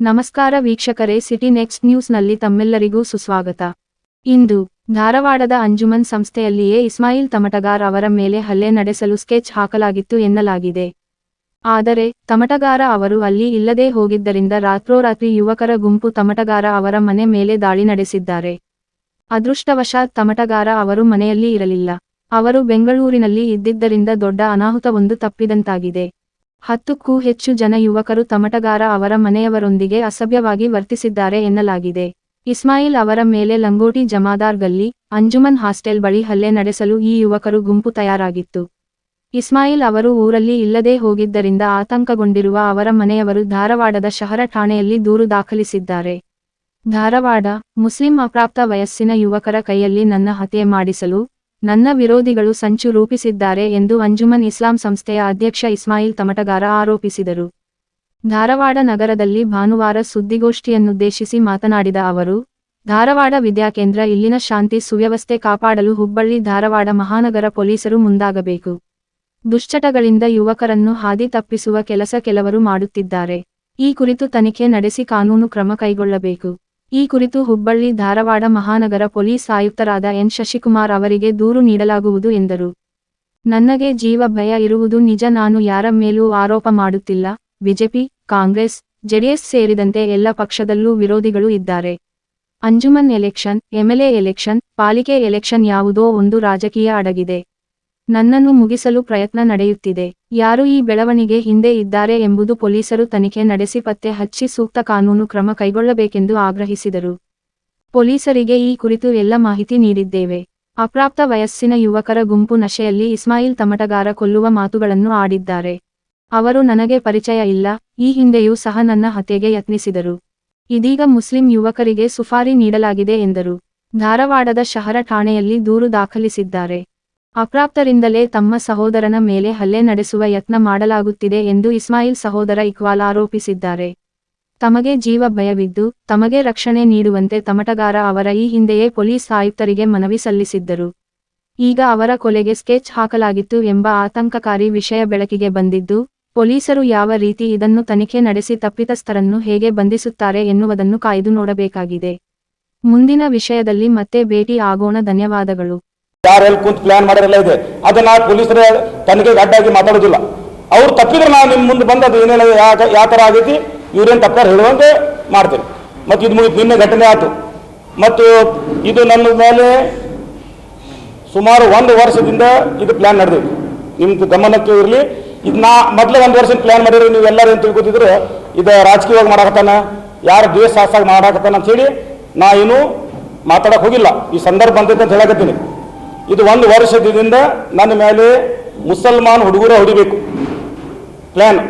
ನಮಸ್ಕಾರ ವೀಕ್ಷಕರೇ, city next ನ್ಯೂಸ್ನಲ್ಲಿ ತಮ್ಮೆಲ್ಲರಿಗೂ ಸುಸ್ವಾಗತ. ಇಂದು, ಧಾರವಾಡದ ಅಂಜುಮನ್ ಸಂಸ್ಥೆಯಲ್ಲಿಯೇ ಇಸ್ಮಾಯಿಲ್ ತಮಟಗಾರ್ ಅವರ ಮೇಲೆ ಹಲ್ಲೆ ನಡೆಸಲು ಸ್ಕೆಚ್ ಹಾಕಲಾಗಿತ್ತು ಎನ್ನಲಾಗಿದೆ. ಆದರೆ, ತಮಟಗಾರ ಅವರು ಅಲ್ಲಿ ಇಲ್ಲದೇ ಹೋಗಿದ್ದರಿಂದ ರಾತ್ರೋರಾತ್ರಿ ಯುವಕರ ಗುಂಪು ತಮಟಗಾರ ಅವರ ಮನೆ ಮೇಲೆ ದಾಳಿ ನಡೆಸಿದ್ದಾರೆ. ಅದೃಷ್ಟವಶಾತ್ ತಮಟಗಾರ ಅವರು ಮನೆಯಲ್ಲಿ ಇರಲಿಲ್ಲ. ಅವರು ಬೆಂಗಳೂರಿನಲ್ಲಿ ಇದ್ದಿದ್ದರಿಂದ ದೊಡ್ಡ ಅನಾಹುತವೊಂದು ತಪ್ಪಿದಂತಾಗಿದೆ. ಹತ್ತಕ್ಕೂ ಹೆಚ್ಚು ಜನ ಯುವಕರು ತಮಟಗಾರ ಅವರ ಮನೆಯವರೊಂದಿಗೆ ಅಸಭ್ಯವಾಗಿ ವರ್ತಿಸಿದ್ದಾರೆ ಎನ್ನಲಾಗಿದೆ. ಇಸ್ಮಾಯಿಲ್ ಅವರ ಮೇಲೆ ಲಂಗೋಟಿ ಜಮಾದಾರ್ ಗಲ್ಲಿ, ಅಂಜುಮನ್ ಹಾಸ್ಟೆಲ್ ಬಳಿ ಹಲ್ಲೆ ನಡೆಸಲು ಈ ಯುವಕರು ಗುಂಪು ತಯಾರಾಗಿತ್ತು. ಇಸ್ಮಾಯಿಲ್ ಅವರು ಊರಲ್ಲಿ ಇಲ್ಲದೇ ಹೋಗಿದ್ದರಿಂದ ಆತಂಕಗೊಂಡಿರುವ ಅವರ ಮನೆಯವರು ಧಾರವಾಡದ ಶಹರ ಠಾಣೆಯಲ್ಲಿ ದೂರು ದಾಖಲಿಸಿದ್ದಾರೆ. ಧಾರವಾಡ, ಮುಸ್ಲಿಂ ಅಪ್ರಾಪ್ತ ವಯಸ್ಸಿನ ಯುವಕರ ಕೈಯಲ್ಲಿ ನನ್ನ ಹತ್ಯೆ ಮಾಡಿಸಲು ನನ್ನ ವಿರೋಧಿಗಳು ಸಂಚು ರೂಪಿಸಿದ್ದಾರೆ ಎಂದು ಅಂಜುಮನ್ ಇಸ್ಲಾಂ ಸಂಸ್ಥೆಯ ಅಧ್ಯಕ್ಷ ಇಸ್ಮಾಯಿಲ್ ತಮಟಗಾರ ಆರೋಪಿಸಿದರು. ಧಾರವಾಡ ನಗರದಲ್ಲಿ ಭಾನುವಾರ ಸುದ್ದಿಗೋಷ್ಠಿಯನ್ನುದ್ದೇಶಿಸಿ ಮಾತನಾಡಿದ ಅವರು, ಧಾರವಾಡ ವಿದ್ಯಾಕೇಂದ್ರ ಇಲ್ಲಿನ ಶಾಂತಿ ಸುವ್ಯವಸ್ಥೆ ಕಾಪಾಡಲು ಹುಬ್ಬಳ್ಳಿ, ಧಾರವಾಡ ಮಹಾನಗರ ಪೊಲೀಸರು ಮುಂದಾಗಬೇಕು. ದುಶ್ಚಟಗಳಿಂದ ಯುವಕರನ್ನು ಹಾದಿ ತಪ್ಪಿಸುವ ಕೆಲಸ ಕೆಲವರು ಮಾಡುತ್ತಿದ್ದಾರೆ. ಈ ಕುರಿತು ತನಿಖೆ ನಡೆಸಿ ಕಾನೂನು ಕ್ರಮ ಕೈಗೊಳ್ಳಬೇಕು. ಈ ಕುರಿತು ಹುಬ್ಬಳ್ಳಿ ಧಾರವಾಡ ಮಹಾನಗರ ಪೊಲೀಸ್ ಆಯುಕ್ತರಾದ ಎನ್ ಶಶಿಕುಮಾರ್ ಅವರಿಗೆ ದೂರು ನೀಡಲಾಗುವುದು ಎಂದರು. ನನಗೆ ಜೀವ ಭಯ ಇರುವುದು ನಿಜ, ನಾನು ಯಾರ ಮೇಲೂ ಆರೋಪ ಮಾಡುತ್ತಿಲ್ಲ. ಬಿಜೆಪಿ, ಕಾಂಗ್ರೆಸ್, ಜೆಡಿಎಸ್ ಸೇರಿದಂತೆ ಎಲ್ಲ ಪಕ್ಷದಲ್ಲೂ ವಿರೋಧಿಗಳು ಇದ್ದಾರೆ. ಅಂಜುಮನ್ ಎಲೆಕ್ಷನ್ ಎಂಎಲ್ಎ ಎಲೆಕ್ಷನ್, ಪಾಲಿಕೆ ಎಲೆಕ್ಷನ್ ಯಾವುದೋ ಒಂದು ರಾಜಕೀಯ ಅಡಗಿದೆ. ನನ್ನನ್ನು ಮುಗಿಸಲು ಪ್ರಯತ್ನ ನಡೆಯುತ್ತಿದೆ. ಯಾರು ಈ ಬೆಳವಣಿಗೆ ಹಿಂದೆ ಇದ್ದಾರೆ ಎಂಬುದು ಪೊಲೀಸರು ತನಿಖೆ ನಡೆಸಿ ಪತ್ತೆ ಹಚ್ಚಿ ಸೂಕ್ತ ಕಾನೂನು ಕ್ರಮ ಕೈಗೊಳ್ಳಬೇಕೆಂದು ಆಗ್ರಹಿಸಿದರು. ಪೊಲೀಸರಿಗೆ ಈ ಕುರಿತು ಎಲ್ಲ ಮಾಹಿತಿ ನೀಡಿದ್ದೇವೆ. ಅಪ್ರಾಪ್ತ ವಯಸ್ಸಿನ ಯುವಕರ ಗುಂಪು ನಶೆಯಲ್ಲಿ ಇಸ್ಮಾಯಿಲ್ ತಮಟಗಾರ ಕೊಲ್ಲುವ ಮಾತುಗಳನ್ನು ಆಡಿದ್ದಾರೆ. ಅವರು ನನಗೆ ಪರಿಚಯ ಇಲ್ಲ, ಈ ಹಿಂದೆಯೂ ಸಹ ನನ್ನ ಹತ್ಯೆಗೆ ಯತ್ನಿಸಿದರು. ಇದೀಗ ಮುಸ್ಲಿಂ ಯುವಕರಿಗೆ ಸುಫಾರಿ ನೀಡಲಾಗಿದೆ ಎಂದರು. ಧಾರವಾಡದ ಶಹರ ಠಾಣೆಯಲ್ಲಿ ದೂರು ದಾಖಲಿಸಿದ್ದಾರೆ. ಅಪ್ರಾಪ್ತರಿಂದಲೇ ತಮ್ಮ ಸಹೋದರನ ಮೇಲೆ ಹಲ್ಲೆ ನಡೆಸುವ ಯತ್ನ ಮಾಡಲಾಗುತ್ತಿದೆ ಎಂದು ಇಸ್ಮಾಯಿಲ್ ಸಹೋದರ ಇಕ್ವಾಲ್ ಆರೋಪಿಸಿದ್ದಾರೆ. ತಮಗೆ ಜೀವ ಭಯವಿದ್ದು, ತಮಗೆ ರಕ್ಷಣೆ ನೀಡುವಂತೆ ತಮಟಗಾರ ಅವರ ಈ ಹಿಂದೆಯೇ ಪೊಲೀಸ್ ಆಯುಕ್ತರಿಗೆ ಮನವಿ ಸಲ್ಲಿಸಿದ್ದರು. ಈಗ ಅವರ ಕೊಲೆಗೆ ಸ್ಕೆಚ್ ಹಾಕಲಾಗಿತ್ತು ಎಂಬ ಆತಂಕಕಾರಿ ವಿಷಯ ಬೆಳಕಿಗೆ ಬಂದಿದ್ದು, ಪೊಲೀಸರು ಯಾವ ರೀತಿ ಇದನ್ನು ತನಿಖೆ ನಡೆಸಿ ತಪ್ಪಿತಸ್ಥರನ್ನು ಹೇಗೆ ಬಂಧಿಸುತ್ತಾರೆ ಎನ್ನುವುದನ್ನು ಕಾಯ್ದು ನೋಡಬೇಕಾಗಿದೆ. ಮುಂದಿನ ವಿಷಯದಲ್ಲಿ ಮತ್ತೆ ಭೇಟಿ ಆಗೋಣ, ಧನ್ಯವಾದಗಳು. ಯಾರೆಲ್ಲಿ ಕುಂತು ಪ್ಲಾನ್ ಮಾಡಿರಲ್ಲ ಇದೆ. ಅದನ್ನ ಪೊಲೀಸರ ತನಿಖೆಗೆ ಅಡ್ಡಾಗಿ ಮಾತಾಡೋದಿಲ್ಲ. ಅವ್ರು ತಪ್ಪಿದ್ರೆ ನಾವು ನಿಮ್ಮ ಮುಂದೆ ಬಂದು ಅದು ಏನೇನು ಯಾವ ಥರ ಆಗೈತಿ, ಇವ್ರೇನು ತಪ್ಪಾರ ಹೇಳುವಂತೆ ಮಾಡ್ತೀನಿ. ಮತ್ತು ಇದು ಮುಗಿದು ನಿನ್ನೆ ಘಟನೆ ಆಯ್ತು. ಮತ್ತು ಇದು ನನ್ನ ಮೇಲೆ ಸುಮಾರು ಒಂದು ವರ್ಷದಿಂದ ಇದು ಪ್ಲಾನ್ ನಡೆದಿತ್ತು ನಿಮ್ದು ಗಮನಕ್ಕೆ ಇರಲಿ. ಇದು ನಾ ಮೊದಲೇ ಒಂದು ವರ್ಷ ಪ್ಲಾನ್ ಮಾಡಿದ್ರೆ ನೀವು ಎಲ್ಲರೂ ಏನು ತಿಳ್ಕೊತಿದ್ರೆ, ಇದು ರಾಜಕೀಯವಾಗಿ ಮಾಡಕತ್ತಾನ, ಯಾರು ದ್ವೇಷ ಸಾಸಾಗಿ ಅಂತ ಹೇಳಿ ನಾ ಏನು ಮಾತಾಡಕ್ಕೆ ಹೋಗಿಲ್ಲ. ಈ ಸಂದರ್ಭ ಬಂದೈತೆ ಅಂತ ಹೇಳಕತ್ತೀನಿ. ಇದು ಒಂದು ವರ್ಷದಿಂದ ನನ್ನ ಮೇಲೆ ಮುಸಲ್ಮಾನ್ ಹುಡುಗರ ಹೊಡಿಬೇಕು. ಪ್ಲಾನ್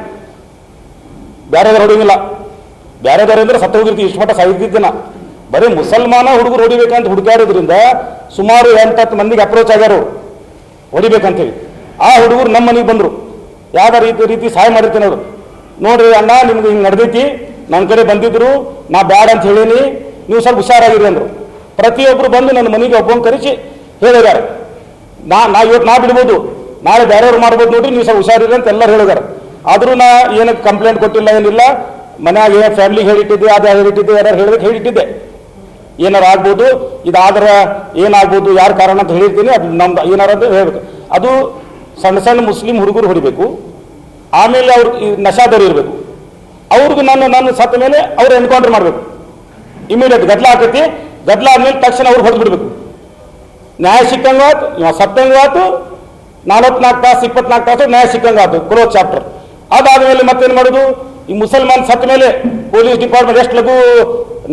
ಬೇರೆದವ್ರು ಹೊಡಿಂಗಿಲ್ಲ ಬೇರೆದವ್ರು ಅಂದ್ರೆ ಸತ್ತ ಹೋಗಿರ್ತೀವಿ ಇಷ್ಟು ಮಟ್ಟ ಸಾಯ್ತಿದ್ದೆ ನಾ ಬರೀ ಮುಸಲ್ಮಾನ ಹುಡುಗರು ಹೊಡಿಬೇಕಂತ ಹುಡುಗಾಡೋದ್ರಿಂದ ಸುಮಾರು ಎಂಟತ್ತು ಮಂದಿಗೆ ಅಪ್ರೋಚ್ ಆಗ್ಯಾರು ಹೊಡಿಬೇಕಂತೇಳಿ. ಆ ಹುಡುಗರು ನಮ್ಮ ಮನೆಗೆ ಬಂದರು. ಯಾವ ರೀತಿ ರೀತಿ ಸಹಾಯ ಮಾಡಿರ್ತೀನಿ ಅವರು ನೋಡ್ರಿ ಅಣ್ಣ ನಿಮ್ಗೆ ಹಿಂಗೆ ನಡೆದೈತಿ. ನನ್ನ ಕಡೆ ಬಂದಿದ್ರು, ನಾ ಬ್ಯಾಡ ಅಂತ ಹೇಳೀನಿ. ನೀವು ಸ್ವಲ್ಪ ಹುಷಾರಾಗಿರಿ ಅಂದರು. ಪ್ರತಿಯೊಬ್ಬರು ಬಂದು ನನ್ನ ಮನೆಗೆ ಒಬ್ಬನ ಕರೆಸಿ ಹೇಳಿದ್ದಾರೆ. ನಾ ನಾ ಇವತ್ತು ನಾ ಬಿಡ್ಬೋದು. ನಾಳೆ ಬೇರೆಯವ್ರು ಮಾಡ್ಬೋದು ನೋಡ್ರಿ, ನೀವು ಸಹ ಹುಷಾರಿರಿ ಅಂತ ಎಲ್ಲರೂ ಹೇಳಿದಾರೆ ಆದರೂ ನಾ ಏನಕ್ಕೆ ಕಂಪ್ಲೇಂಟ್ ಕೊಟ್ಟಿಲ್ಲ, ಏನಿಲ್ಲ. ಮನ್ಯಾಗ ಫ್ಯಾಮಿಲಿಗೆ ಹೇಳಿಟ್ಟಿದ್ದೆ, ಅದು ಹೇಳಿಟ್ಟಿದ್ದೆ ಯಾರು ಹೇಳಿದ್ರೆ ಹೇಳಿಟ್ಟಿದ್ದೆ. ಏನಾರು ಆಗ್ಬೋದು, ಇದಾದ್ರೆ ಏನಾಗ್ಬೋದು, ಯಾರು ಕಾರಣ ಅಂತ ಹೇಳಿರ್ತೀನಿ, ಅದು ನಮ್ದು, ಏನಾರು ಅಂತ ಹೇಳ್ಬೇಕು. ಅದು ಸಣ್ಣ ಸಣ್ಣ ಮುಸ್ಲಿಂ ಹುಡುಗರು ಹೊಡಿಬೇಕು. ಆಮೇಲೆ ಅವ್ರು ನಶಾದವ್ರು ಇರಬೇಕು. ಅವ್ರಿಗೂ ನಾನು ನಾನು ಸತ್ತ ಮೇಲೆ ಅವ್ರು ಎನ್ಕೌಂಟರ್ ಮಾಡಬೇಕು. ಇಮಿಡಿಯೇಟ್ ಗದ್ಲ ಆಕೈತಿ ಗದ್ಲ ಆದ್ಮೇಲೆ ತಕ್ಷಣ ಅವ್ರು ಹೊಡೆದು ನ್ಯಾಯ ಆಯ್ತು, ಇವ ಆಯ್ತು, ನಾಲ್ವತ್ನಾಲ್ಕು ತಾಸು, ಇಪ್ಪತ್ನಾಲ್ಕು ತಾಸು ನ್ಯಾಯ ಸಿಕ್ಕಂಗಾತು ಕ್ಲೋಸ್ ಚಾಪ್ಟರ್ ಅದಾದಮೇಲೆ ಮತ್ತೇನು ಮಾಡೋದು? ಈ ಮುಸಲ್ಮಾನ್ ಸತ್ತ ಮೇಲೆ ಪೊಲೀಸ್ ಡಿಪಾರ್ಟ್ಮೆಂಟ್ ಎಷ್ಟು ಲಘು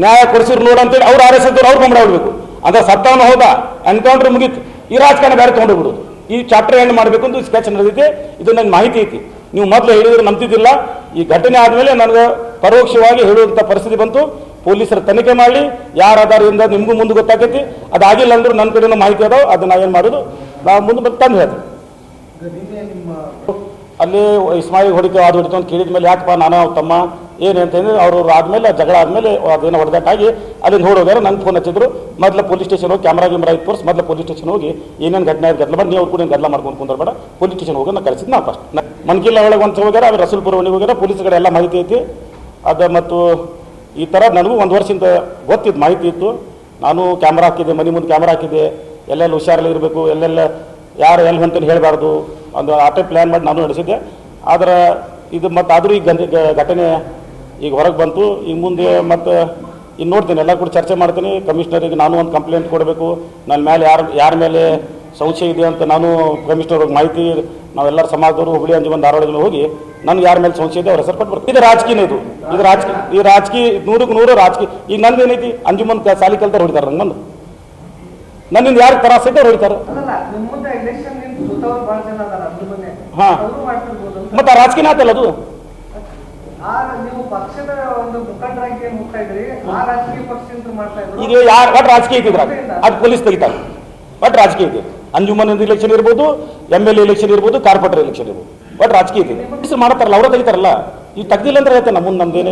ನ್ಯಾಯ ಕೊಡಿಸಿದ್ರು ನೋಡು ಅಂತೇಳಿ ಅವ್ರು ಆರ್ ಎಸ್ ಅವ್ರು ಬಂದ್ರೆ ಬಿಡ್ಬೇಕು ಅಂದ್ರೆ ಸತ್ತವನು ಹೋದ? ಎನ್ಕೌಂಟರ್ ಮುಗೀತು. ಈ ರಾಜಕಾರಣ ಬೇರೆ ತಗೊಂಡು ಬಿಡೋದು ಈ ಚಾಪ್ಟರ್ ಎಂಡ್ ಮಾಡಬೇಕು ಅಂತ ಸ್ಕೆಚ್ ನಡೆದೈತಿ ಇದು ನನ್ನ ಮಾಹಿತಿ ಐತಿ. ನೀವು ಮೊದಲು ಹೇಳಿದ್ರೆ ನಂಬ್ತಿದ್ದಿಲ್ಲ. ಈ ಘಟನೆ ಆದಮೇಲೆ ನನಗೆ ಪರೋಕ್ಷವಾಗಿ ಹೇಳುವಂಥ ಪರಿಸ್ಥಿತಿ ಬಂತು. ಪೊಲೀಸರು ತನಿಖೆ ಮಾಡಿ ಯಾರ ಆಧಾರದಿಂದ ನಿಮಗೂ ಮುಂದೆ ಗೊತ್ತಾಗೈತಿ ಅದಾಗಿಲ್ಲ ಅಂದ್ರೆ ನನ್ನ ಕಡೆನೂ ಮಾಹಿತಿ ಅದಾವ, ಅದನ್ನ ಏನು ಮಾಡೋದು? ನಾ ಮುಂದೆ ಬಂದು ತಂದು ಹೇಳ್ತೀನಿ ಅಲ್ಲಿ ಇಸ್ಮಾಯಿಲ್ ಹೊಡಿತು ಅದು ಹೊಡಿತು ಅಂತ ಕೇಳಿದ ಮೇಲೆ ಯಾಕಪ್ಪ ನಾನು ತಮ್ಮ, ಏನು ಅಂತಂದ್ರೆ ಅವರು ಆದಮೇಲೆ, ಜಗಳ ಆದ್ಮೇಲೆ ಅದೇನೋ ಹೊಡೆದಾಟಾಗಿ ಅಲ್ಲಿಂದ ಹೊಡೋದಾರೆ ನಂಗೆ ಫೋನ್ ಹಚ್ಚಿದ್ರು, ಮೊದಲು ಪೊಲೀಸ್ ಸ್ಟೇಷನ್ ಹೋಗಿ ಕ್ಯಾಮ್ರಾ ಗಿಮ್ರಾ ಇತ್ತು ತೋರಿಸಿ, ಮೊದಲು ಪೊಲೀಸ್ ಸ್ಟೇಷನ್ ಹೋಗಿ ಏನೇನು ಘಟನೆ ಆಯ್ತು, ಗದ್ದಲ ಮಾಡಿ, ನೀವು ಕೂಡ ಗದ್ದಲ ಮಾಡ್ಕೊಂಡು ಕುಂದ್ರ ಬೇಡ ಪೊಲೀಸ್ ಸ್ಟೇಷನ್ ಹೋಗಿ ನಾನು ಕಳಿಸಿದ್ದು ನಾ ಫಸ್ಟ್ ಮನ್ಕಿಲ್ಲ ಒಳಗೆ ಒಂದು ಹೋಗ್ಯಾರ ರಸೂಲ್ಪುರ ಹೋಗ್ಯಾರ, ಪೊಲೀಸ್ ಕಡೆ ಎಲ್ಲ ಮಾಹಿತಿ ಐತಿ. ಅದು ಮತ್ತು ಈ ಥರ ನನಗೂ ಒಂದು ವರ್ಷದಿಂದ ಗೊತ್ತಿತ್ತು ಮಾಹಿತಿ ಇತ್ತು. ನಾನು ಕ್ಯಾಮ್ರಾ ಹಾಕಿದ್ದೆ, ಮನೆ ಮುಂದೆ ಕ್ಯಾಮ್ರಾ ಹಾಕಿದ್ದೆ. ಎಲ್ಲೆಲ್ಲಿ ಹುಷಾರಲ್ಲಿ ಇರಬೇಕು, ಎಲ್ಲೆಲ್ಲ ಯಾರು ಎಲ್ಲಿ ಹೊಂತಲ್ಲಿ ಹೇಳಬಾರ್ದು. ಒಂದು ಆಟೋ ಪ್ಲ್ಯಾನ್ ಮಾಡಿ ನಾನು ನಡೆಸಿದ್ದೆ. ಆದರೆ ಇದು ಮತ್ತು ಆದರೂ ಈಗ ಘಟನೆ ಈಗ ಹೊರಗೆ ಬಂತು. ಈಗ ಮುಂದೆ ಮತ್ತು ಇನ್ನು ನೋಡ್ತೀನಿ, ಎಲ್ಲ ಕೂಡ ಚರ್ಚೆ ಮಾಡ್ತೀನಿ. ಕಮಿಷನರಿಗೆ ನಾನು ಒಂದು ಕಂಪ್ಲೇಂಟ್ ಕೊಡಬೇಕು. ನನ್ನ ಮೇಲೆ ಯಾರು, ಯಾರ ಮೇಲೆ ಸಂಶಯ ಇದೆ ಅಂತ ನಾನು ಕಮಿಷನರ್ ಮಾಹಿತಿ ನಾವೆಲ್ಲರೂ ಸಮಾಜದವರು ಹುಬ್ಳಿ ಅಂಜುಮನ್ ಧಾರವಾಡದಲ್ಲಿ ಹೋಗಿ ನನ್ಗೆ ಯಾರ ಮೇಲೆ ಸಂಶಯ ಇದೆ ಅವ್ರ ಹೆಸರು ಕೊಟ್ಟು ಬರ್ತೀವಿ ಇದು ರಾಜಕೀಯ ಇದು. ಇದು ರಾಜಕೀಯ ಈ ರಾಜಕೀಯ ನೂರಕ್ಕೆ ನೂರು ರಾಜಕೀಯ. ಈಗ ನಂದು ಏನೈತಿ? ಅಂಜುಮನ್ ಸಾಲಿ ಕಲ್ತಾರೆ ಹೊಡಿತಾರೆ ನಂಗೆ ನನ್ನಿಂದ ಯಾರು ತ್ರಾಸ ಹೊಡಿತಾರೆ. ಅಲ್ಲಲ್ಲ ನಿಮ್ಮ ಎಲೆಕ್ಷನ್ ನಿಂತು ಸೋತವ್ರು ಜನ ಅದಾರ ಅದ್ರ ಮನೆ ಹಾ. ಮತ್ತೆ ರಾಜಕೀಯ ಆತಲ್ಲ ಅದು? ಈಗ ಯಾರು ಒಟ್ಟು ರಾಜಕೀಯ ಇದ್ದಿದ್ರ ಅದು ಪೊಲೀಸ್ ತೆಗಿತಾರೆ. ಒಟ್ಟು ರಾಜಕೀಯ ಐತಿ. ಅಂಜುಮನ್ ಇಲೆಕ್ಷನ್ ಇರ್ಬೋದು ಎಂ ಎಲ್ ಇಲೆಕ್ಷನ್ ಇರ್ಬೋದು, ಕಾರ್ಪೊರೇಟರ್ ಇಲೆಕ್ಷನ್ ಇರ್ಬೋದು. ಬಟ್ ರಾಜಕೀಯ ಮಾಡ್ತಾರಲ್ಲ ಅವರ ತೆಗಿತಾರಲ್ಲ ಈ ತೆಗ್ದಿಲ್ಲ ಅಂದ್ರೆ ಹೇಳ್ತೇನೆ ನಮ್ಮ ಮುಂದೆ ನಮ್ದು ಏನೇ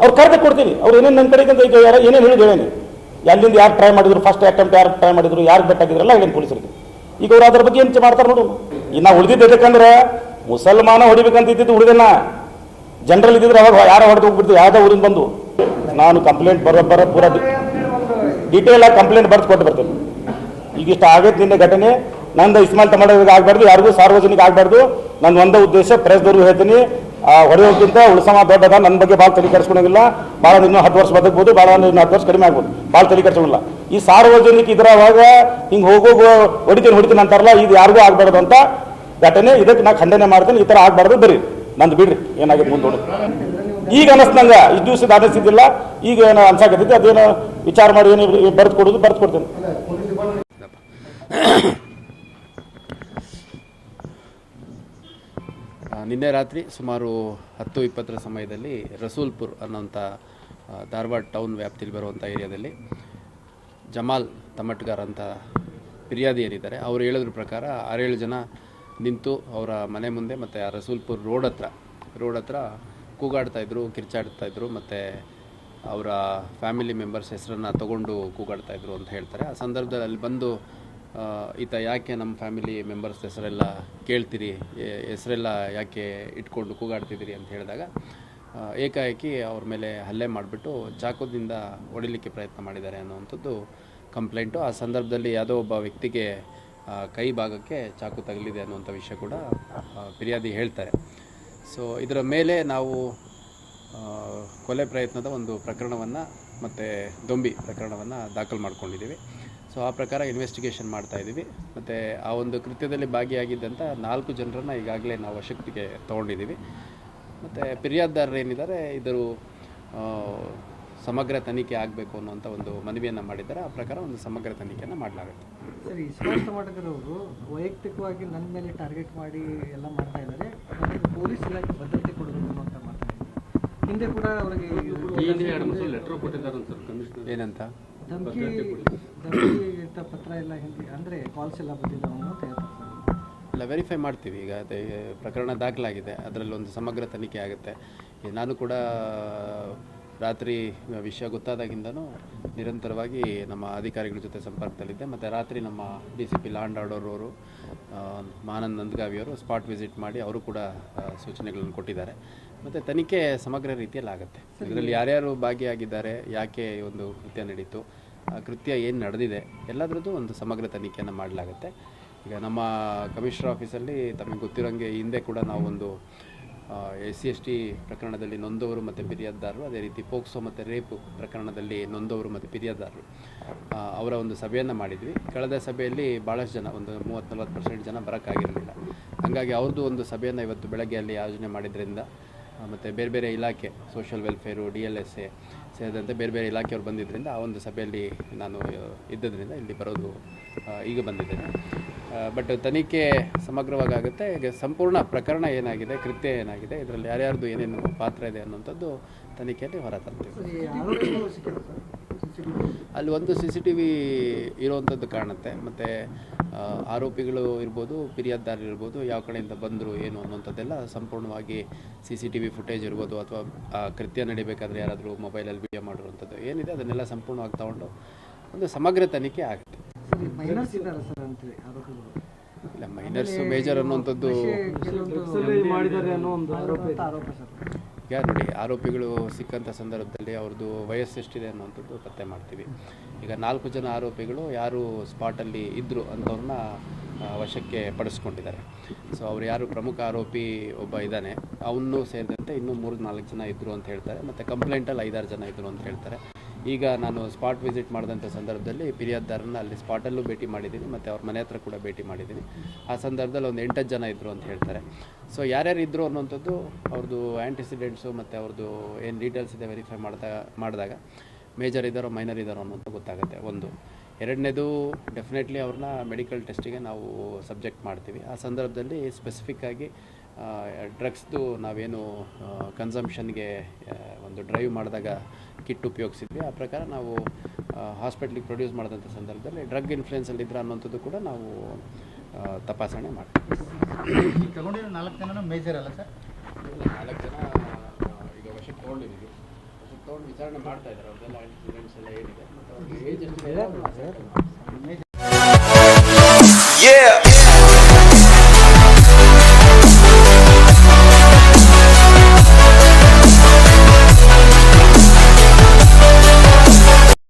ಅವ್ರು ಕರೆದು ಕೊಡ್ತೀನಿ. ಅವ್ರು ಏನೇನು ನನ್ನ ಕಡೆಗೆ ಈಗ ಯಾರು ಏನೇನು ಹೇಳಿದ್ ಹೇಳೇನಿ. ಎಲ್ಲಿಂದ ಯಾರು ಟ್ರೈ ಮಾಡಿದ್ರು ಫಸ್ಟ್ ಅಟೆಂಪ್ಟ್ ಯಾರು ಟ್ರೈ ಮಾಡಿದ್ರು, ಯಾರು ಬೆಟ್ಟಾಗಿದ್ರಲ್ಲ ಏನು ಪೊಲೀಸರಿಗೆ. ಈಗ ಅವ್ರು ಅದ್ರ ಬಗ್ಗೆ ಏನು ಮಾಡ್ತಾರೆ ನೋಡು. ಇನ್ನ ಉಳಿದಿದ್ದು ಎದಕ್ಕಂದ್ರೆ ಮುಸಲ್ಮಾನ ಹೊಡಿಬೇಕಂತ ಇದ್ದಿದ್ದು ಉಳಿದನ್ನ ಜನರಲ್ ಇದ್ದಿದ್ರೆ ಅವಾಗ ಯಾರು ಹೊಡೆದು ಹೋಗ್ಬಿಡ್ತೀವಿ ಯಾವ್ದೋ ಊರಿಂದ ಬಂದು. ನಾನು ಕಂಪ್ಲೇಂಟ್ ಬರೋ ಪೂರ ಡಿಟೇಲ್ ಡೀಟೇಲ್ ಆಗಿ ಕಂಪ್ಲೇಂಟ್ ಬರ್ದು ಕೊಟ್ಟು ಬರ್ತೇನೆ ಈಗ ಇಷ್ಟ ಆಗೈತೆ ನಿನ್ನೆ ಘಟನೆ, ನಂದು ಇಸ್ಮಾಲ್ ತಮಾಡೋರಿಗೆ ಆಗಬಾರ್ದು, ಯಾರಿಗೂ ಸಾರ್ವಜನಿಕ ಆಗಬಾರ್ದು. ನನ್ನ ಒಂದೇ ಉದ್ದೇಶ, ಪ್ರೆಸ್ದವ್ರಿಗೂ ಹೇಳ್ತೀನಿ ಹೊಡೆಯೋಕ್ಕಿಂತ ಉಳಿಸಮ ದೊಡ್ಡದ ನನ್ನ ಬಗ್ಗೆ ಭಾಳ ತಲೆ ಕೆಡಿಸ್ಕೊಳಂಗಿಲ್ಲ ಭಾಳ ಇನ್ನೂ ಹತ್ತು ವರ್ಷ ಬದುಕ್ಬೋದು ಭಾಳ ಇನ್ನೂ ಹತ್ತು ವರ್ಷ ಕಡಿಮೆ ಆಗ್ಬೋದು. ಭಾಳ ತಲೆ ಕೆಡಿಸ್ಕೊಳಂಗಿಲ್ಲ ಈ ಸಾರ್ವಜನಿಕ ಇದ್ರವಾಗ ಹಿಂಗೆ ಹೋಗೋ ಹೊಡಿತೀನಿ ಹೊಡಿತೀನಿ ಅಂತಾರಲ್ಲ, ಇದು ಯಾರಿಗೂ ಆಗಬಾರ್ದು ಅಂತ ಘಟನೆ. ಇದಕ್ಕೆ ನಾ ಖಂಡನೆ ಮಾಡ್ತೀನಿ, ಈ ಥರ ಆಗಬಾರ್ದು, ಬರೀ. ನಂದು ಬಿಡ್ರಿ ಏನಾಗಿದೆ ಮುಂದೆ ನೋಡಿ. ಈಗ ಅನಸ್ನಂಗ ಇಷ್ಟು ದಿವಸದ ಅನಿಸ್ತಿದ್ದಿಲ್ಲ ಈಗ ಏನೋ ಅನ್ಸಾಕತ್ತೈತಿ, ಅದೇನು ವಿಚಾರ ಮಾಡಿ ಏನು ಬರೆದು ಕೊಡೋದು, ಬರೆದು ಕೊಡ್ತೇನೆ. ನಿನ್ನೆ ರಾತ್ರಿ ಸುಮಾರು ಹತ್ತು ಇಪ್ಪತ್ತರ ಸಮಯದಲ್ಲಿ ರಸೂಲ್ಪುರ್ ಅನ್ನೋಂಥ ಧಾರವಾಡ ಟೌನ್ ವ್ಯಾಪ್ತಿಯಲ್ಲಿ ಬರುವಂಥ ಏರಿಯಾದಲ್ಲಿ ಜಮಾಲ್ ತಮಟ್ಗಾರ್ ಅಂತ ಫಿರ್ಯಾದಿ ಏನಿದ್ದಾರೆ ಅವರು ಹೇಳಿದ್ರ ಪ್ರಕಾರ ಆರೇಳು ಜನ ನಿಂತು ಅವರ ಮನೆ ಮುಂದೆ ಮತ್ತು ಆ ರಸೂಲ್ಪುರ್ ರೋಡ್ ಹತ್ರ ರೋಡ್ ಹತ್ರ ಕೂಗಾಡ್ತಾ ಕಿರ್ಚಾಡ್ತಾಯಿದ್ರು ಮತ್ತು ಅವರ ಫ್ಯಾಮಿಲಿ ಮೆಂಬರ್ಸ್ ಹೆಸರನ್ನು ತಗೊಂಡು ಕೂಗಾಡ್ತಾ ಇದ್ರು ಅಂತ ಹೇಳ್ತಾರೆ. ಆ ಸಂದರ್ಭದಲ್ಲಿ ಬಂದು ಈತ ಯಾಕೆ ನಮ್ಮ ಫ್ಯಾಮಿಲಿ ಮೆಂಬರ್ಸ್ ಹೆಸರೆಲ್ಲ ಕೇಳ್ತೀರಿ? ಹೆಸರೆಲ್ಲ ಯಾಕೆ ಇಟ್ಕೊಂಡು ಕೂಗಾಡ್ತಿದ್ದೀರಿ ಅಂತ ಹೇಳಿದಾಗ ಏಕಾಏಕಿ ಅವ್ರ ಮೇಲೆ ಹಲ್ಲೆ ಮಾಡಿಬಿಟ್ಟು ಚಾಕುದಿಂದ ಹೊಡಿಲಿಕ್ಕೆ ಪ್ರಯತ್ನ ಮಾಡಿದ್ದಾರೆ ಅನ್ನುವಂಥದ್ದು ಕಂಪ್ಲೇಂಟು. ಆ ಸಂದರ್ಭದಲ್ಲಿ ಯಾವುದೋ ಒಬ್ಬ ವ್ಯಕ್ತಿಗೆ ಕೈ ಭಾಗಕ್ಕೆ ಚಾಕು ತಗಲಿದೆ ಅನ್ನುವಂಥ ವಿಷಯ ಕೂಡ ಫಿರ್ಯಾದಿ ಹೇಳ್ತಾರೆ. ಸೊ ಇದರ ಮೇಲೆ ನಾವು ಕೊಲೆ ಪ್ರಯತ್ನದ ಒಂದು ಪ್ರಕರಣವನ್ನು ಮತ್ತು ದೊಂಬಿ ಪ್ರಕರಣವನ್ನು ದಾಖಲು ಮಾಡ್ಕೊಂಡಿದ್ದೀವಿ. ಸೊ ಆ ಪ್ರಕಾರ ಇನ್ವೆಸ್ಟಿಗೇಷನ್ ಮಾಡ್ತಾ ಇದ್ದೀವಿ ಮತ್ತು ಆ ಒಂದು ಕೃತ್ಯದಲ್ಲಿ ಭಾಗಿಯಾಗಿದ್ದಂಥ ನಾಲ್ಕು ಜನರನ್ನು ಈಗಾಗಲೇ ನಾವು ವಶಕ್ತಿಗೆ ತೊಗೊಂಡಿದ್ದೀವಿ ಮತ್ತು ಫಿರ್ಯಾದಿದಾರರು ಏನಿದ್ದಾರೆ ಇದರು ಸಮಗ್ರ ತನಿಖೆ ಆಗಬೇಕು ಅನ್ನುವಂಥ ಒಂದು ಮನವಿಯನ್ನು ಮಾಡಿದ್ದಾರೆ ಆ ಪ್ರಕಾರ ಒಂದು ಸಮಗ್ರ ತನಿಖೆಯನ್ನು ಮಾಡಲಾಗುತ್ತೆ ಸರಿ ಟಮಾಟಕರ್ ಅವರು ವೈಯಕ್ತಿಕವಾಗಿ ನನ್ನ ಮೇಲೆ ಟಾರ್ಗೆಟ್ ಮಾಡಿ ಎಲ್ಲ ಮಾಡ್ತಾ ಇದ್ದಾರೆ ಪೊಲೀಸ್ ಇಲಾಖೆ ಭದ್ರತೆ ಕೊಡಬೇಕು ಅಂತ ಮಾಡ್ತಾ ಇದ್ದಾರೆ ಹಿಂದೆ ಕೂಡ ಅವರಿಗೆ ಏನಂತ ಧಮಕಿ ಧಮಕಿ ಪತ್ರ ಎಲ್ಲ ಅಂದರೆ ಕಾಲ್ಸ್ ಎಲ್ಲ ಇಲ್ಲ ವೆರಿಫೈ ಮಾಡ್ತೀವಿ ಈಗ ಅದೇ ಪ್ರಕರಣ ದಾಖಲಾಗಿದೆ ಅದರಲ್ಲಿ ಒಂದು ಸಮಗ್ರ ತನಿಖೆ ಆಗುತ್ತೆ. ನಾನು ಕೂಡ ರಾತ್ರಿ ವಿಷಯ ಗೊತ್ತಾದಾಗಿಂದನೂ ನಿರಂತರವಾಗಿ ನಮ್ಮ ಅಧಿಕಾರಿಗಳ ಜೊತೆ ಸಂಪರ್ಕದಲ್ಲಿದ್ದೆ. ಮತ್ತು ರಾತ್ರಿ ನಮ್ಮ D C P law and order ಅವರು ಮಾನಂದ್ ನಂದಗಾವಿಯವರು ಸ್ಪಾಟ್ ವಿಸಿಟ್ ಮಾಡಿ ಅವರು ಕೂಡ ಸೂಚನೆಗಳನ್ನು ಕೊಟ್ಟಿದ್ದಾರೆ. ಮತ್ತು ತನಿಖೆ ಸಮಗ್ರ ರೀತಿಯಲ್ಲಿ ಆಗುತ್ತೆ. ಇದರಲ್ಲಿ ಯಾರ್ಯಾರು ಭಾಗಿಯಾಗಿದ್ದಾರೆ ಯಾಕೆ ಈ ಒಂದು ಕೃತ್ಯ ನಡೀತು ಆ ಕೃತ್ಯ ಏನು ನಡೆದಿದೆ ಎಲ್ಲದರದ್ದು ಒಂದು ಸಮಗ್ರ ತನಿಖೆಯನ್ನು ಮಾಡಲಾಗುತ್ತೆ. ಈಗ ನಮ್ಮ ಕಮಿಷನರ್ ಆಫೀಸಲ್ಲಿ ತಮಗೆ ಗೊತ್ತಿರೋಂಗೆ ಹಿಂದೆ ಕೂಡ ನಾವು ಒಂದು ಎಸ್ ಸಿ ಎಸ್ ಟಿ ಪ್ರಕರಣದಲ್ಲಿ ನೊಂದವರು ಮತ್ತು ಫಿರ್ಯಾದಾರರು ಅದೇ ರೀತಿ ಪೋಕ್ಸೋ ಮತ್ತು ರೇಪ್ ಪ್ರಕರಣದಲ್ಲಿ ನೊಂದವರು ಮತ್ತು ಫಿರ್ಯಾದಾರರು ಅವರ ಒಂದು ಸಭೆಯನ್ನು ಮಾಡಿದ್ವಿ. ಕಳೆದ ಸಭೆಯಲ್ಲಿ ಭಾಳಷ್ಟು ಜನ ಒಂದು ಮೂವತ್ತು ನಲ್ವತ್ತು ಪರ್ಸೆಂಟ್ ಜನ ಬರೋಕ್ಕಾಗಿರಲಿಲ್ಲ. ಹಾಗಾಗಿ ಅವ್ರದ್ದು ಒಂದು ಸಭೆಯನ್ನು ಇವತ್ತು ಬೆಳಗ್ಗೆ ಅಲ್ಲಿ ಆಯೋಜನೆ ಮಾಡಿದ್ರಿಂದ ಮತ್ತು ಬೇರೆ ಬೇರೆ ಇಲಾಖೆ social welfare D L S A ಸೇರಿದಂತೆ ಬೇರೆ ಬೇರೆ ಇಲಾಖೆಯವರು ಬಂದಿದ್ದರಿಂದ ಆ ಒಂದು ಸಭೆಯಲ್ಲಿ ನಾನು ಇದ್ದದ್ರಿಂದ ಇಲ್ಲಿ ಬರೋದು ಈಗ ಬಂದಿದ್ದೇನೆ ಬಟ್ ತನಿಖೆ ಸಮಗ್ರವಾಗಿ ಆಗುತ್ತೆ. ಈಗ ಸಂಪೂರ್ಣ ಪ್ರಕರಣ ಏನಾಗಿದೆ ಕೃತ್ಯ ಏನಾಗಿದೆ ಇದರಲ್ಲಿ ಯಾರ್ಯಾರ್ದು ಏನೇನು ಪಾತ್ರ ಇದೆ ಅನ್ನೋಂಥದ್ದು ತನಿಖೆಯಲ್ಲಿ ಹೊರತರ್ತೀವಿ ಅಲ್ಲಿ ಒಂದು ಸಿ ಸಿ ಟಿ ವಿ ಇರುವಂಥದ್ದು ಕಾಣುತ್ತೆ. ಮತ್ತು ಆರೋಪಿಗಳು ಇರ್ಬೋದು ಫಿರ್ಯಾದಿದಾರರು ಇರ್ಬೋದು ಯಾವ ಕಡೆಯಿಂದ ಬಂದರು ಏನು ಅನ್ನೋಂಥದ್ದೆಲ್ಲ ಸಂಪೂರ್ಣವಾಗಿ C C T V footage ಇರ್ಬೋದು ಅಥವಾ ಆ ಕೃತ್ಯ ನಡಿಬೇಕಾದ್ರೆ ಯಾರಾದರೂ ಮೊಬೈಲಲ್ಲಿ ವಿಡಿಯೋ ಮಾಡಿರುವಂಥದ್ದು ಏನಿದೆ ಅದನ್ನೆಲ್ಲ ಸಂಪೂರ್ಣವಾಗಿ ತಗೊಂಡು ಒಂದು ಸಮಗ್ರ ತನಿಖೆ ಆಗುತ್ತೆ. ಇಲ್ಲ ಮೈನರ್ಸ್ ಮೇಜರ್ ಅನ್ನುವಂಥದ್ದು ಈಗ ನೋಡಿ, ಆರೋಪಿಗಳು ಸಿಕ್ಕಂಥ ಸಂದರ್ಭದಲ್ಲಿ ಅವ್ರದ್ದು ವಯಸ್ಸು ಎಷ್ಟಿದೆ ಅನ್ನುವಂಥದ್ದು ಪತ್ತೆ ಮಾಡ್ತೀವಿ. ಈಗ ನಾಲ್ಕು ಜನ ಆರೋಪಿಗಳು ಯಾರು ಸ್ಪಾಟಲ್ಲಿ ಇದ್ದರು ಅಂಥವ್ರನ್ನ ವಶಕ್ಕೆ ಪಡಿಸ್ಕೊಂಡಿದ್ದಾರೆ. ಸೊ ಅವರು ಯಾರು ಪ್ರಮುಖ ಆರೋಪಿ ಒಬ್ಬ ಇದ್ದಾನೆ ಅವನು ಸೇರಿದಂತೆ ಇನ್ನೂ ಮೂರು ನಾಲ್ಕು ಜನ ಇದ್ದರು ಅಂತ ಹೇಳ್ತಾರೆ. ಮತ್ತು ಕಂಪ್ಲೇಂಟಲ್ಲಿ ಐದಾರು ಜನ ಇದ್ದರು ಅಂತ ಹೇಳ್ತಾರೆ. ಈಗ ನಾನು ಸ್ಪಾಟ್ ವಿಸಿಟ್ ಮಾಡಿದಂಥ ಸಂದರ್ಭದಲ್ಲಿ ಫಿರ್ಯಾದಿದಾರನ್ನ ಅಲ್ಲಿ ಸ್ಪಾಟಲ್ಲೂ ಭೇಟಿ ಮಾಡಿದ್ದೀನಿ, ಮತ್ತು ಅವ್ರ ಮನೆ ಹತ್ರ ಕೂಡ ಭೇಟಿ ಮಾಡಿದ್ದೀನಿ. ಆ ಸಂದರ್ಭದಲ್ಲಿ ಒಂದು ಎಂಟತ್ತು ಜನ ಇದ್ದರು ಅಂತ ಹೇಳ್ತಾರೆ. ಸೊ ಯಾರ್ಯಾರು ಇದ್ದರು ಅನ್ನೋಂಥದ್ದು ಅವ್ರದ್ದು ಆ್ಯಂಟಿಸಿಡೆಂಟ್ಸು ಮತ್ತು ಅವ್ರದ್ದು ಏನು ಡೀಟೇಲ್ಸ್ ಇದೆ ವೆರಿಫೈ ಮಾಡ್ದಾಗ ಮಾಡಿದಾಗ ಮೇಜರ್ ಇದ್ದಾರೋ ಮೈನರ್ ಇದ್ದಾರೋ ಅನ್ನೋದು ಗೊತ್ತಾಗುತ್ತೆ, ಒಂದು. ಎರಡನೇದು ಡೆಫಿನೆಟ್ಲಿ ಅವ್ರನ್ನ ಮೆಡಿಕಲ್ ಟೆಸ್ಟಿಗೆ ನಾವು ಸಬ್ಜೆಕ್ಟ್ ಮಾಡ್ತೀವಿ. ಆ ಸಂದರ್ಭದಲ್ಲಿ ಸ್ಪೆಸಿಫಿಕ್ಕಾಗಿ ಡ್ರಗ್ಸ್ದು ನಾವೇನು ಕನ್ಸಂಪ್ಷನ್ಗೆ ಒಂದು ಡ್ರೈವ್ ಮಾಡಿದಾಗ ಕಿಟ್ ಉಪಯೋಗಿಸಿದ್ವಿ. ಆ ಪ್ರಕಾರ ನಾವು ಹಾಸ್ಪಿಟ್ಲಿಗೆ ಪ್ರೊಡ್ಯೂಸ್ ಮಾಡಿದಂಥ ಸಂದರ್ಭದಲ್ಲಿ ಡ್ರಗ್ ಇನ್ಫ್ಲುಯೆನ್ಸಲ್ಲಿದ್ದರೆ ಅನ್ನೋಂಥದ್ದು ಕೂಡ ನಾವು ತಪಾಸಣೆ ಮಾಡ್ತೀವಿ. ಈಗ ತಗೊಂಡಿರೋ ನಾಲ್ಕು ಜನನೂ ಮೇಜರ್ ಅಲ್ಲ ಸರ್? ನಾಲ್ಕು ಜನ ಈಗ ವಶಕ್ಕೆ ತೊಗೊಂಡಿದ್ದೀವಿ. ವಶಕ್ಕೆ ತೊಗೊಂಡು ವಿಚಾರಣೆ ಮಾಡ್ತಾ ಇದ್ದಾರೆ. ಅವ್ರದ್ದೆಲ್ಲ ಆ್ಯಂಟಿಸಿಡೆಂಟ್ಸ್ ಎಲ್ಲ ಏನಿದೆ. ಮತ್ತು ಅವ್ರಿಗೆ ಏಜ್ Yeah.